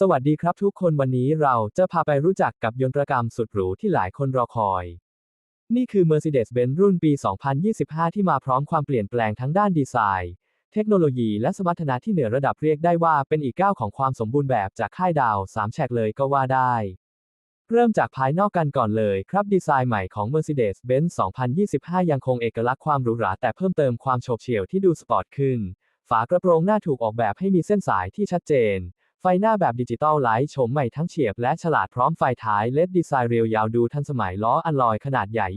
สวัสดีครับทุกคนวันนี้เราจะพาไปรู้จักกับยนตรกรรมสุดหรูที่หลายคนรอคอย นี่คือ Mercedes-Benz รุ่นปี 2025 ที่มาพร้อมความเปลี่ยนแปลงทั้งด้านดีไซน์ เทคโนโลยีและสมรรถนะที่เหนือระดับเรียกได้ว่าเป็นอีกก้าวของความสมบูรณ์แบบจากค่ายดาว 3 แฉกเลยก็ว่าได้ เริ่มจากภายนอกกันก่อนเลยครับดีไซน์ใหม่ของ Mercedes-Benz 2025 ยังคงเอกลักษณ์ความหรูหราแต่เพิ่มเติมความโฉบเฉี่ยวที่ดูสปอร์ตขึ้น ฝากระโปรงหน้าถูกออกแบบให้มีเส้นสายที่ชัดเจน ไฟหน้าแบบดิจิตอลไลท์โฉมใหม่ทั้งเฉียบและฉลาดพร้อมไฟท้ายเลดดีไซน์เรียวยาวดูทันสมัยล้ออัลลอยขนาดใหญ่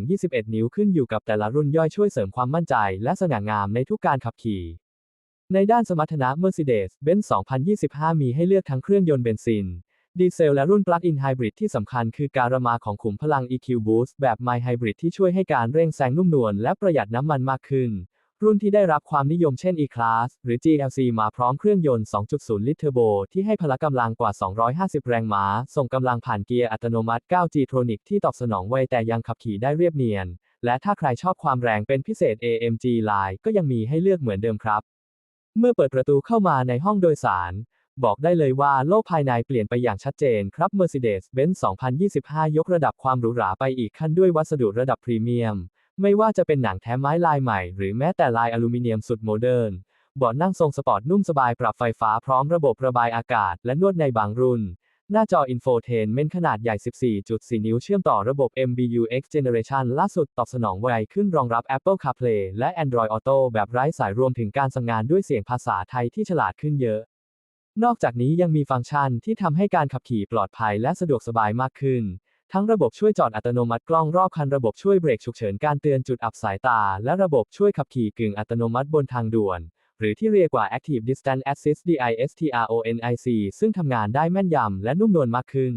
20-21 นิ้วขึ้นอยู่กับแต่ละรุ่นย่อยช่วยเสริมความมั่นใจและสง่างามในทุกการขับขี่ ในด้านสมรรถนะ Mercedes-Benz 2025 มีให้เลือกทั้งเครื่องยนต์เบนซิน ดีเซลและรุ่นปลั๊กอินไฮบริดที่สำคัญคือการมาของขุมพลัง EQ Boost แบบ My Hybrid ที่ช่วยให้การเร่งแซงนุ่มนวลและประหยัดน้ำมันมากขึ้น รุ่นที่ได้รับความนิยมเช่น E-Class หรือ GLC มาพร้อมเครื่องยนต์ 2.0 ลิตรเทอร์โบ ที่ให้พละกำลังกว่า 250 แรงม้า ส่งกำลังผ่านเกียร์อัตโนมัติ 9G Tronic ที่ตอบสนองไวแต่ยังขับขี่ได้เรียบเนียน และถ้าใครชอบความแรงเป็นพิเศษ AMG Line ก็ยังมีให้เลือกเหมือนเดิมครับ เมื่อเปิดประตูเข้ามาในห้องโดยสาร บอกได้เลยว่าโลกภายในเปลี่ยนไปอย่างชัดเจนครับ Mercedes-Benz 2025 ยกระดับความหรูหราไปอีกขั้นด้วยวัสดุระดับพรีเมียม ไม่ว่าจะเป็นหนังแท้ไม้ลายใหม่หรือแม้แต่ลายอลูมิเนียมสุดโมเดิร์นเบาะนั่งทรงสปอร์ตนุ่มสบายปรับไฟฟ้าพร้อมระบบระบายอากาศและนวดในบางรุ่น หน้าจออินโฟเทนเมนขนาดใหญ่ 14.4 นิ้วเชื่อมต่อระบบ MBUX Generation ล่าสุดตอบสนองไวขึ้นรองรับ Apple CarPlay และ Android Auto แบบไร้สายรวมถึงการสั่งงานด้วยเสียงภาษาไทยที่ฉลาดขึ้นเยอะ นอกจากนี้ยังมีฟังก์ชันที่ทำให้การขับขี่ปลอดภัยและสะดวกสบายมากขึ้น ทั้งระบบช่วยจอดอัตโนมัติกล้องรอบคันระบบช่วยเบรกฉุกเฉินการเตือนจุดอับสายตา และระบบช่วยขับขี่กึ่งอัตโนมัติบนทางด่วน หรือที่เรียกว่า Active Distance Assist DISTRONIC ซึ่งทำงานได้แม่นยำและนุ่มนวลมากขึ้น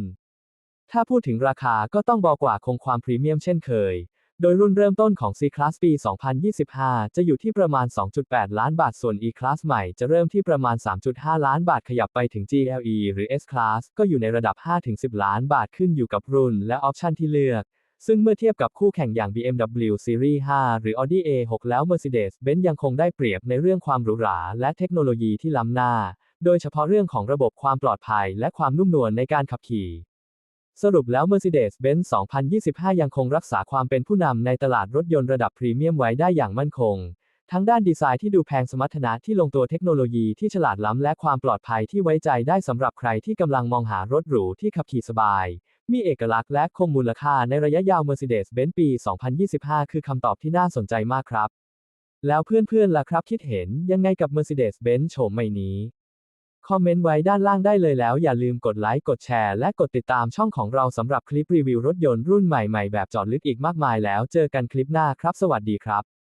ถ้าพูดถึงราคาก็ต้องบอกว่าคงความพรีเมียมเช่นเคย โดยรุ่นเริ่มต้นของ C-Class ปี 2025 จะอยู่ที่ประมาณ 2.8 ล้านบาท ส่วน E-Class ใหม่จะเริ่มที่ประมาณ 3.5 ล้านบาทขยับไปถึง GLE หรือ S-Class ก็อยู่ในระดับ 5-10 ล้านบาทขึ้นอยู่กับรุ่นและออปชันที่เลือก ซึ่งเมื่อเทียบกับคู่แข่งอย่าง BMW Series 5 หรือ Audi A6 แล้ว Mercedes-Benz ยังคงได้เปรียบในเรื่องความหรูหราและเทคโนโลยีที่ล้ำหน้า โดยเฉพาะเรื่องของระบบความปลอดภัยและความนุ่มนวลในการขับขี่ สรุปแล้ว Mercedes-Benz 2025 ยังคงรักษาความเป็นผู้นำในตลาดรถยนต์ระดับพรีเมียมไว้ได้อย่างมั่นคง ทั้งด้านดีไซน์ที่ดูแพงสมรรถนะที่ลงตัวเทคโนโลยีที่ฉลาดล้ำและความปลอดภัยที่ไว้ใจได้สำหรับใครที่กำลังมองหารถหรูที่ขับขี่สบาย มีเอกลักษณ์และคงมูลค่าในระยะยาว Mercedes-Benz ปี 2025 คือคำตอบที่น่าสนใจมากครับ แล้วเพื่อนๆล่ะครับคิดเห็นยังไงกับ Mercedes-Benz โฉมใหม่นี้ คอมเมนต์ไว้ด้านล่างได้เลยแล้วอย่าลืมกดไลค์กดแชร์และกดติดตามช่องของเราสำหรับคลิปรีวิวรถยนต์รุ่นใหม่ๆ แบบจอดลึกอีกมากมายแล้วเจอกันคลิปหน้าครับ สวัสดีครับ